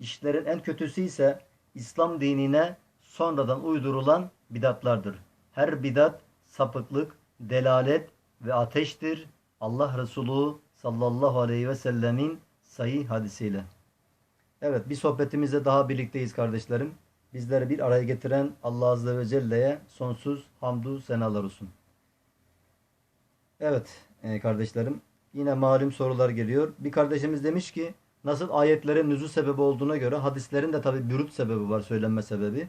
İşlerin en kötüsü ise İslam dinine sonradan uydurulan bidatlardır. Her bidat sapıklık, delalet ve ateştir. Allah Resulü sallallahu aleyhi ve sellemin sahih hadisiyle. Evet bir sohbetimizde daha birlikteyiz kardeşlerim. Bizleri bir araya getiren Allah Azze ve Celle'ye sonsuz hamdü senalar olsun. Evet e, kardeşlerim yine malum sorular geliyor. Bir kardeşimiz demiş ki nasıl ayetlerin nüzul sebebi olduğuna göre hadislerin de tabi bürüt sebebi var söylenme sebebi.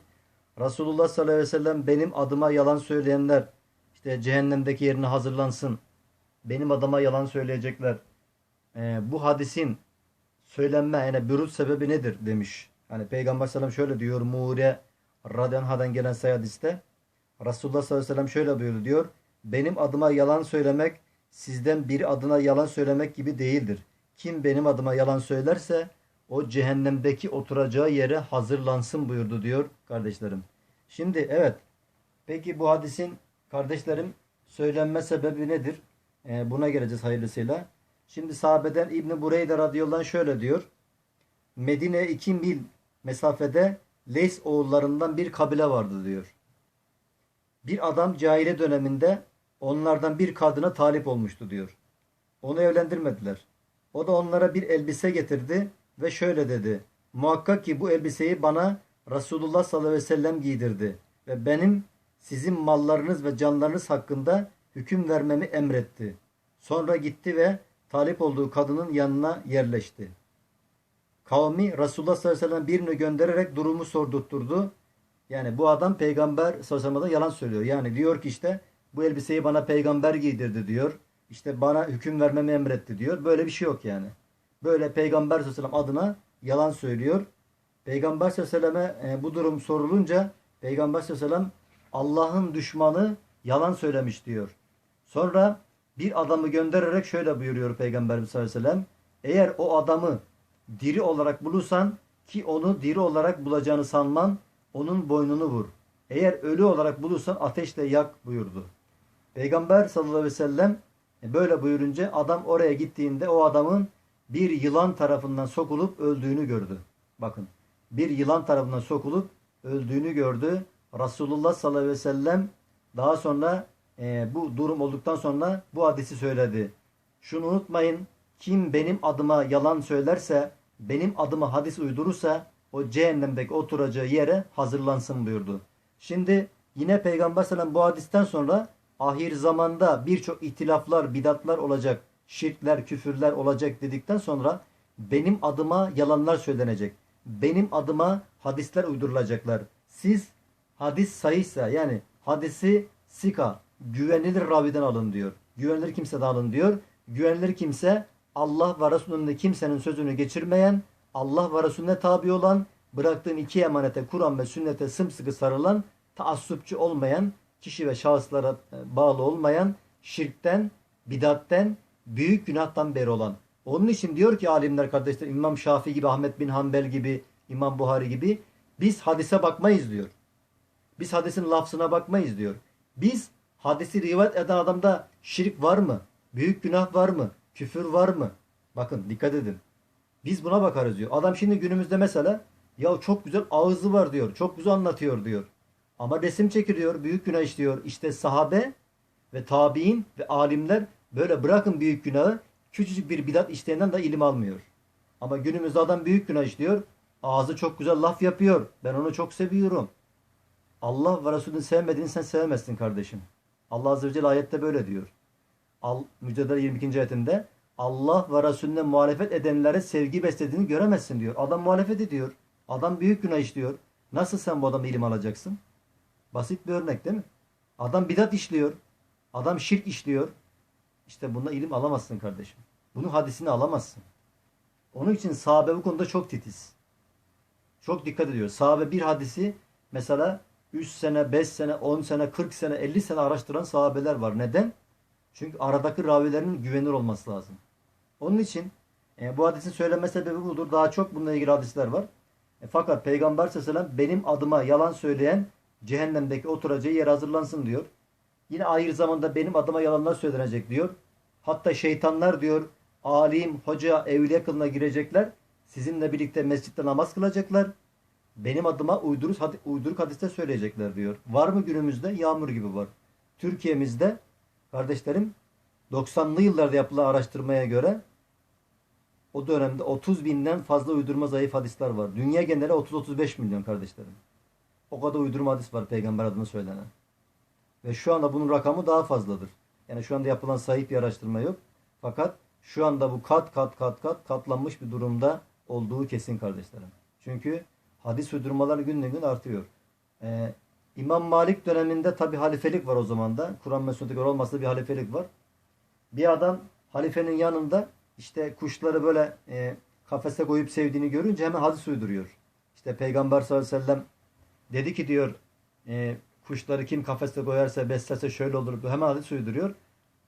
Resulullah sallallahu aleyhi ve sellem benim adıma yalan söyleyenler işte cehennemdeki yerine hazırlansın. Benim adıma yalan söyleyecekler. E, bu hadisin söylenme yani bürüt sebebi nedir demiş. Hani Peygamber sallallahu aleyhi ve sellem şöyle diyor Muğre Radyanha'dan gelen sayı hadiste. Resulullah sallallahu aleyhi ve sellem şöyle buyurdu diyor. Benim adıma yalan söylemek sizden biri adına yalan söylemek gibi değildir. Kim benim adıma yalan söylerse o cehennemdeki oturacağı yere hazırlansın buyurdu diyor kardeşlerim. Şimdi evet peki bu hadisin kardeşlerim söylenme sebebi nedir? Ee, buna geleceğiz hayırlısıyla. Şimdi sahabeden İbni Bureyde radıyallahu şöyle diyor. Medine iki mil mesafede Leys oğullarından bir kabile vardı diyor. Bir adam cahile döneminde onlardan bir kadına talip olmuştu diyor. Onu evlendirmediler. O da onlara bir elbise getirdi ve şöyle dedi. Muhakkak ki bu elbiseyi bana Resulullah sallallahu aleyhi ve sellem giydirdi ve benim sizin mallarınız ve canlarınız hakkında hüküm vermemi emretti. Sonra gitti ve talip olduğu kadının yanına yerleşti. Kavmi Resulullah sallallahu aleyhi ve sellem birini göndererek durumu sordurtturdu. Yani bu adam peygamber sallallahu aleyhi ve sellem yalan söylüyor. Yani diyor ki işte bu elbiseyi bana peygamber giydirdi diyor. İşte bana hüküm vermemi emretti diyor. Böyle bir şey yok yani. Böyle peygamber sallallahu aleyhi ve sellem adına yalan söylüyor. Peygamber sallallahu aleyhi ve selleme e, bu durum sorulunca peygamber sallallahu aleyhi ve sellem Allah'ın düşmanı yalan söylemiş diyor. Sonra bir adamı göndererek şöyle buyuruyor Peygamberimiz sallallahu aleyhi ve sellem. Eğer o adamı diri olarak bulursan ki onu diri olarak bulacağını sanman onun boynunu vur. Eğer ölü olarak bulursan ateşle yak buyurdu. Peygamber sallallahu aleyhi ve sellem böyle buyurunca adam oraya gittiğinde o adamın bir yılan tarafından sokulup öldüğünü gördü. Bakın bir yılan tarafından sokulup öldüğünü gördü. Resulullah sallallahu aleyhi ve sellem daha sonra e, bu durum olduktan sonra bu hadisi söyledi. Şunu unutmayın kim benim adıma yalan söylerse benim adıma hadis uydurursa o cehennemdeki oturacağı yere hazırlansın buyurdu. Şimdi yine Peygamber sallallahu bu hadisten sonra ahir zamanda birçok ihtilaflar, bidatlar olacak, şirkler, küfürler olacak dedikten sonra benim adıma yalanlar söylenecek. Benim adıma hadisler uydurulacaklar. Siz hadis sayıysa yani hadisi sika, güvenilir raviden alın diyor. Güvenilir kimseden alın diyor. Güvenilir kimse Allah ve Resulünde kimsenin sözünü geçirmeyen, Allah ve Resulüne tabi olan, bıraktığın iki emanete, Kur'an ve sünnete sımsıkı sarılan, taassupçu olmayan, kişi ve şahıslara e, bağlı olmayan, şirkten, bidatten, büyük günahtan beri olan. Onun için diyor ki alimler kardeşler İmam Şafii gibi, Ahmet bin Hanbel gibi, İmam Buhari gibi biz hadise bakmayız diyor. Biz hadisin lafzına bakmayız diyor. Biz hadisi rivayet eden adamda şirk var mı? Büyük günah var mı? Küfür var mı? Bakın dikkat edin. Biz buna bakarız diyor. Adam şimdi günümüzde mesela ya çok güzel ağzı var diyor. Çok güzel anlatıyor diyor. Ama resim çekiliyor. Büyük günah işliyor. İşte sahabe ve tabi'in ve alimler böyle bırakın büyük günahı küçücük bir bidat işleyenden de ilim almıyor. Ama günümüzde adam büyük günah işliyor. Ağzı çok güzel laf yapıyor. Ben onu çok seviyorum. Allah ve Resulünü sevmediğini sen sevemezsin kardeşim. Allah Azze ve Celle ayette böyle diyor. Al, Mücadele 22. ayetinde Allah ve Resulüne muhalefet edenlere sevgi beslediğini göremezsin diyor. Adam muhalefet ediyor. Adam büyük günah işliyor. Nasıl sen bu adamı ilim alacaksın? Basit bir örnek değil mi? Adam bidat işliyor. Adam şirk işliyor. İşte bunda ilim alamazsın kardeşim. Bunun hadisini alamazsın. Onun için sahabe bu konuda çok titiz. Çok dikkat ediyor. Sahabe bir hadisi mesela 3 sene, 5 sene, 10 sene, 40 sene, 50 sene araştıran sahabeler var. Neden? Çünkü aradaki ravilerin güvenilir olması lazım. Onun için e, bu hadisin söyleme sebebi budur. Daha çok bununla ilgili hadisler var. E, fakat Peygamber sallallahu benim adıma yalan söyleyen cehennemdeki oturacağı yer hazırlansın diyor. Yine ahir zamanda benim adıma yalanlar söylenecek diyor. Hatta şeytanlar diyor alim, hoca, evliya kılına girecekler. Sizinle birlikte mescitte namaz kılacaklar. Benim adıma uyduruk, hadi, uyduruk hadiste söyleyecekler diyor. Var mı günümüzde? Yağmur gibi var. Türkiye'mizde kardeşlerim 90'lı yıllarda yapılan araştırmaya göre o dönemde 30 binden fazla uydurma zayıf hadisler var. Dünya geneli 30-35 milyon kardeşlerim. O kadar uydurma hadis var peygamber adına söylenen. Ve şu anda bunun rakamı daha fazladır. Yani şu anda yapılan sahip bir araştırma yok. Fakat şu anda bu kat kat kat kat katlanmış bir durumda olduğu kesin kardeşlerim. Çünkü hadis uydurmalar günden gün artıyor. Ee, İmam Malik döneminde tabi halifelik var o zaman da. Kur'an sünnete göre olmasa bir halifelik var. Bir adam halifenin yanında işte kuşları böyle e, kafese koyup sevdiğini görünce hemen hadis uyduruyor. İşte Peygamber sallallahu aleyhi ve sellem dedi ki diyor e, kuşları kim kafeste koyarsa beslerse şöyle olur. Hemen hadis uyduruyor.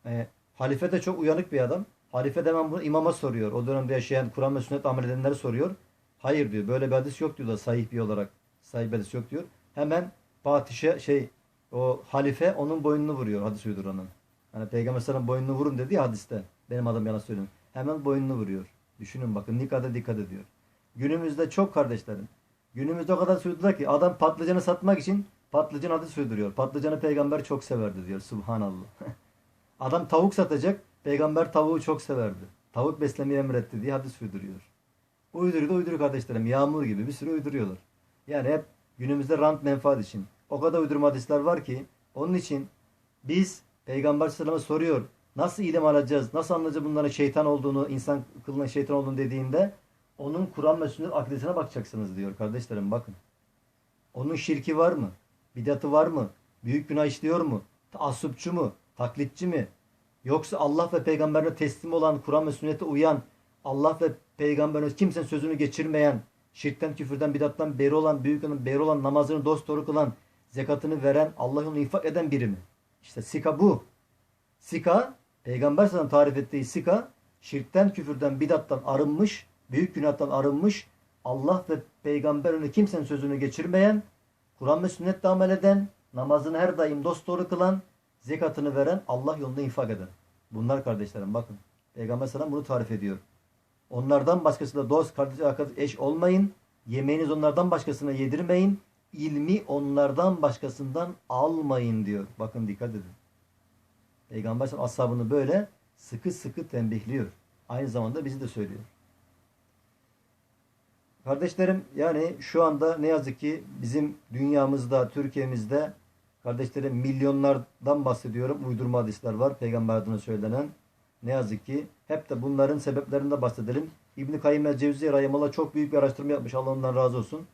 E, halife de çok uyanık bir adam. Halife de hemen bunu imama soruyor. O dönemde yaşayan Kur'an ve sünnet amel edenleri soruyor. Hayır diyor. Böyle bir hadis yok diyor da sahih bir olarak. Sahih bir hadis yok diyor. Hemen padişah şey o halife onun boynunu vuruyor hadis uyduranın. Hani Peygamber sallallahu boynunu vurun dedi ya hadiste. Benim adam yalan söylüyor. Hemen boynunu vuruyor. Düşünün bakın dikkat dikkat ediyor. Günümüzde çok kardeşlerim. Günümüzde o kadar sürdüler ki adam patlıcanı satmak için patlıcan adı sürdürüyor. Patlıcanı peygamber çok severdi diyor. Subhanallah. adam tavuk satacak. Peygamber tavuğu çok severdi. Tavuk beslemeyi emretti diye hadis uyduruyor. Uyduruyor da uyduruyor kardeşlerim. Yağmur gibi bir sürü uyduruyorlar. Yani hep günümüzde rant menfaat için. O kadar uydurma hadisler var ki onun için biz Peygamber sallallahu soruyor. Nasıl ilim alacağız? Nasıl anlayacağız bunların şeytan olduğunu, insan kılına şeytan olduğunu dediğinde onun Kur'an ve sünnet akidesine bakacaksınız diyor kardeşlerim bakın. Onun şirki var mı? Bidatı var mı? Büyük günah işliyor mu? Taassupçu mu? Taklitçi mi? Yoksa Allah ve peygamberine teslim olan, Kur'an ve sünnete uyan, Allah ve peygamberine kimsenin sözünü geçirmeyen, şirkten, küfürden, bidattan beri olan, büyük olan, beri olan, namazını dost doğru kılan, zekatını veren, Allah yolunu infak eden biri mi? İşte sika bu. Sika, peygamber sana tarif ettiği sika, şirkten, küfürden, bidattan arınmış, büyük günahtan arınmış, Allah ve peygamber önü kimsenin sözünü geçirmeyen, Kur'an ve sünnetle amel eden, namazını her daim dost doğru kılan, zekatını veren, Allah yolunda infak eden. Bunlar kardeşlerim bakın. Peygamber sana bunu tarif ediyor. Onlardan başkasıyla dost, kardeş, arkadaş, eş olmayın. Yemeğiniz onlardan başkasına yedirmeyin. İlmi onlardan başkasından almayın diyor. Bakın dikkat edin. Peygamber ashabını böyle sıkı sıkı tembihliyor. Aynı zamanda bizi de söylüyor. Kardeşlerim yani şu anda ne yazık ki bizim dünyamızda, Türkiye'mizde kardeşlerim milyonlardan bahsediyorum. Uydurma hadisler var. Peygamber adına söylenen. Ne yazık ki hep de bunların sebeplerinde bahsedelim. İbn-i Kayyum el-Cevzi Rahimullah çok büyük bir araştırma yapmış. Allah ondan razı olsun.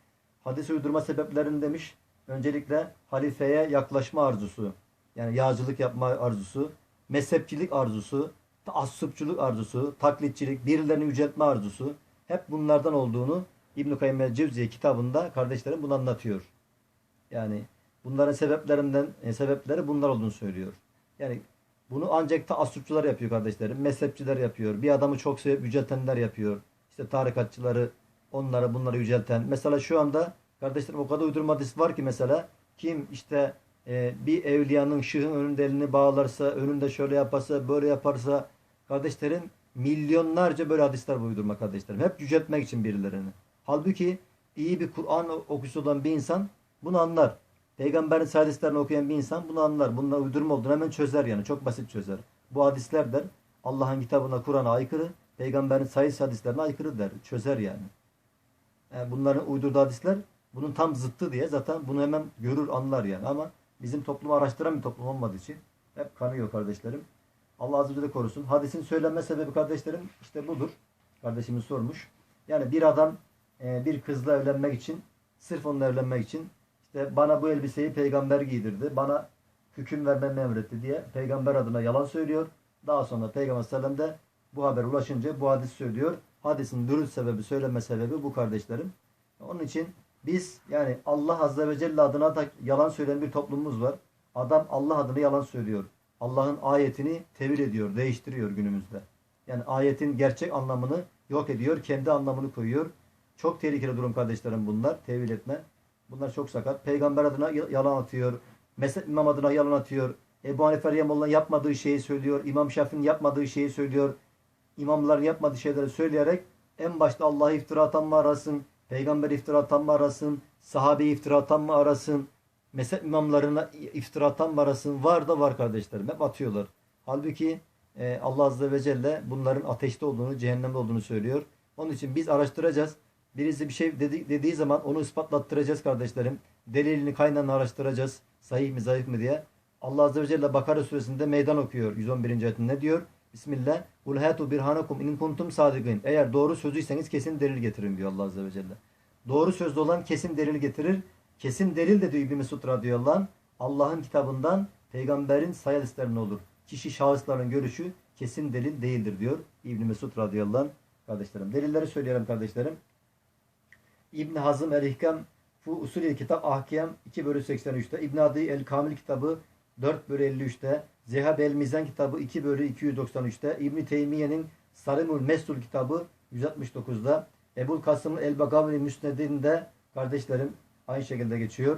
Hadis uydurma sebeplerini demiş. Öncelikle halifeye yaklaşma arzusu. Yani yağcılık yapma arzusu. Mezhepçilik arzusu. Taassupçuluk arzusu. Taklitçilik. Birilerini yüceltme arzusu. Hep bunlardan olduğunu İbn-i Kayyum el-Cevziye kitabında kardeşlerim bunu anlatıyor. Yani bunların sebeplerinden e, sebepleri bunlar olduğunu söylüyor. Yani bunu ancak taassupçular yapıyor kardeşlerim. Mezhepçiler yapıyor. Bir adamı çok sevip yüceltenler yapıyor. İşte tarikatçıları onları bunları yücelten. Mesela şu anda kardeşlerim o kadar uydurma hadis var ki mesela kim işte e, bir evliyanın şıhın önünde elini bağlarsa, önünde şöyle yaparsa, böyle yaparsa kardeşlerim milyonlarca böyle hadisler uydurma kardeşlerim. Hep yüceltmek için birilerini. Halbuki iyi bir Kur'an okusu olan bir insan bunu anlar. Peygamberin hadislerini okuyan bir insan bunu anlar. Bunlar uydurma olduğunu hemen çözer yani. Çok basit çözer. Bu hadisler der Allah'ın kitabına Kur'an'a aykırı. Peygamberin sayıs hadislerine aykırı der. Çözer yani. yani. Bunların uydurduğu hadisler bunun tam zıttı diye zaten bunu hemen görür anlar yani. Ama bizim toplum araştıran bir toplum olmadığı için hep kanıyor kardeşlerim. Allah azze ve celle korusun. Hadisin söylenme sebebi kardeşlerim işte budur. Kardeşimiz sormuş. Yani bir adam bir kızla evlenmek için sırf onunla evlenmek için işte bana bu elbiseyi peygamber giydirdi. Bana hüküm vermemi emretti diye peygamber adına yalan söylüyor. Daha sonra peygamber sellem de bu haber ulaşınca bu hadis söylüyor. Hadisin dürüst sebebi, söyleme sebebi bu kardeşlerim. Onun için biz yani Allah Azze ve Celle adına da yalan söyleyen bir toplumumuz var. Adam Allah adına yalan söylüyor. Allah'ın ayetini tevil ediyor, değiştiriyor günümüzde. Yani ayetin gerçek anlamını yok ediyor, kendi anlamını koyuyor. Çok tehlikeli durum kardeşlerim bunlar. Tevil etme. Bunlar çok sakat. Peygamber adına yalan atıyor. Mezhep imam adına yalan atıyor. Ebu Hanife Rahimullah'ın yapmadığı şeyi söylüyor. İmam Şafii'nin yapmadığı şeyi söylüyor. İmamların yapmadığı şeyleri söyleyerek en başta Allah'ı iftira atan mı arasın? Peygamber iftira atan mı arasın? Sahabeyi iftira atan mı arasın? Mezhep imamlarına iftira atan mı arasın? Var da var kardeşlerim. Hep atıyorlar. Halbuki e, Allah Azze ve Celle bunların ateşte olduğunu, cehennemde olduğunu söylüyor. Onun için biz araştıracağız. Birisi bir şey dedi, dediği zaman onu ispatlattıracağız kardeşlerim. Delilini kaynağını araştıracağız. Sahih mi zayıf mı diye. Allah Azze ve Celle Bakara suresinde meydan okuyor. 111. ayetinde ne diyor? Bismillah. Kul hatu birhanakum in kuntum sadikin. Eğer doğru sözlüyseniz kesin delil getirin diyor Allah Azze ve Celle. Doğru sözlü olan kesin delil getirir. Kesin delil de diyor İbn Mesud radıyallahu anh. Allah'ın kitabından peygamberin sayı listelerine olur. Kişi şahısların görüşü kesin delil değildir diyor İbn Mesud radıyallahu anh. Kardeşlerim. Delilleri söyleyelim kardeşlerim. İbn Hazım el-Hikam Fu Usulü Kitap Ahkam 2 bölü 83'te. İbn Adi El Kamil kitabı 4 bölü 53'te. Zehab el Mizan kitabı 2 bölü 293'te. İbn Teymiye'nin Sarimul Mesul kitabı 169'da. Ebul Kasım el Bagavli Müsned'inde kardeşlerim aynı şekilde geçiyor.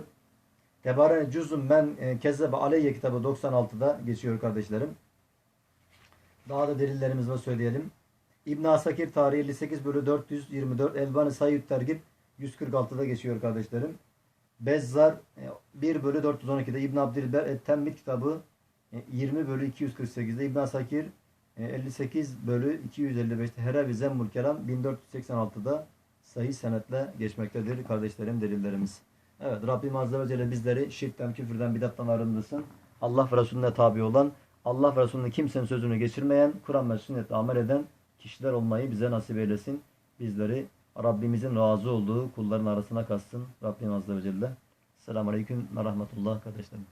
Tebarene Cüzüm Ben e, Kezzebe Aleyye kitabı 96'da geçiyor kardeşlerim. Daha da delillerimizi söyleyelim. İbn Asakir tarihi 58 bölü 424 Elbani Sayyid Tergib 146'da geçiyor kardeşlerim. Bezzar 1 e, bölü 412'de İbn Abdilber Et-Temmit kitabı 20 e, bölü 248'de İbn Asakir 58 e, bölü 255'te Heravi Zemmul Kelam 1486'da sahih senetle geçmektedir kardeşlerim delillerimiz. Evet Rabbim Azze ve Celle bizleri şirkten, küfürden, bidattan arındırsın. Allah ve Resulüne tabi olan, Allah ve Resulüne kimsenin sözünü geçirmeyen, Kur'an ve sünnetle amel eden kişiler olmayı bize nasip eylesin. Bizleri Rabbimizin razı olduğu kulların arasına katsın. Rabbim Azze ve Celle. Selamun Aleyküm ve Rahmetullah kardeşlerim.